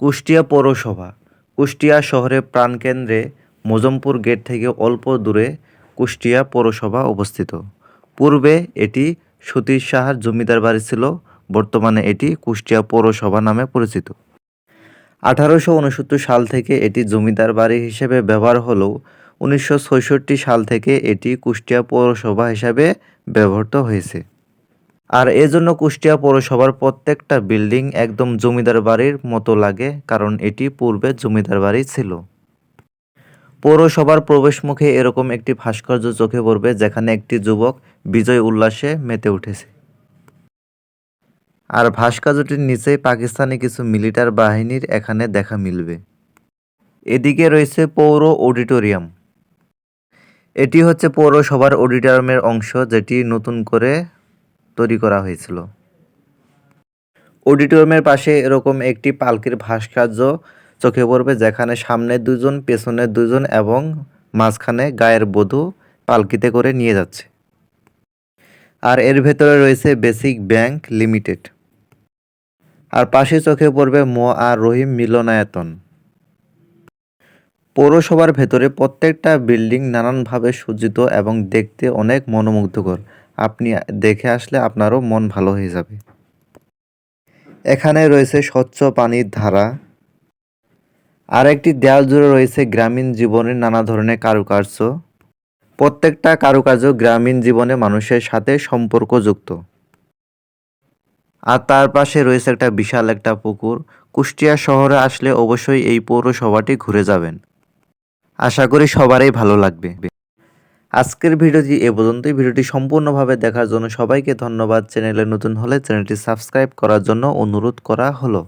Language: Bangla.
কুষ্টিয়া পৌরসভা, কুষ্টিয়া শহরের প্রাণকেন্দ্রে মজমপুর গেট থেকে অল্প দূরে কুষ্টিয়া পৌরসভা অবস্থিত। পূর্বে এটি সতীশ সাহার জমিদার বাড়ি ছিল, বর্তমানে এটি কুষ্টিয়া পৌরসভা নামে পরিচিত। আঠারোশো উনসত্তর সাল থেকে এটি জমিদার বাড়ি হিসেবে ব্যবহার হলেও উনিশশো সাল থেকে এটি কুষ্টিয়া পৌরসভা হিসাবে ব্যবহৃত হয়েছে। আর এজন্য কুষ্টিয়া পৌরসভার প্রত্যেকটা বিল্ডিং একদম জমিদার বাড়ির মতো লাগে, কারণ এটি পূর্বে জমিদার বাড়ি ছিল। পৌরসভার প্রবেশমুখে এরকম একটি ভাস্কর্য চোখে পড়বে, যেখানে একটি যুবক বিজয় উল্লাসে মেতে উঠেছে। আর ভাস্কর্যটির নিচেই পাকিস্তানি কিছু মিলিটার বাহিনীর এখানে দেখা মিলবে। এদিকে রয়েছে পৌর অডিটোরিয়াম। এটি হচ্ছে পৌরসভার অডিটোরিয়ামের অংশ, যেটি নতুন করে তৈরি করা হয়েছিল। অডিটোরিয়ামের পাশে এরকম একটি পালকির ভাস্কর্য চোখে পড়বে, যেখানে সামনে দুজন, পেছনে দুজন এবং মাঝখানে গায়ের বধূ পালকিতে করে নিয়ে যাচ্ছে। আর এর ভেতরে রয়েছে বেসিক ব্যাংক লিমিটেড। আর পাশে চোখে পড়বে মো আর রহিম মিলনায়তন। পৌরসভার ভেতরে প্রত্যেকটা বিল্ডিং নানানভাবে সজ্জিত এবং দেখতে অনেক মনোমুগ্ধকর। আপনি দেখে আসলে আপনারও মন ভালো হয়ে যাবে। এখানে রয়েছে স্বচ্ছ পানির ধারা। আর একটি দেয়াল জুড়ে রয়েছে গ্রামীণ জীবনের নানা ধরনের কারুকার্য। প্রত্যেকটা কারুকার্য গ্রামীণ জীবনে মানুষের সাথে সম্পর্কযুক্ত। আর তার পাশে রয়েছে একটা বিশাল একটা পুকুর। কুষ্টিয়া শহরে আসলে অবশ্যই এই পৌরসভাটি ঘুরে যাবেন। আশা করি সবারই ভালো লাগবে। আজকের ভিডিওটি এ পর্যন্তই। ভিডিওটি সম্পূর্ণভাবে দেখার জন্য সবাইকে ধন্যবাদ। চ্যানেলে নতুন হলে চ্যানেলটি সাবস্ক্রাইব করার জন্য অনুরোধ করা হলো।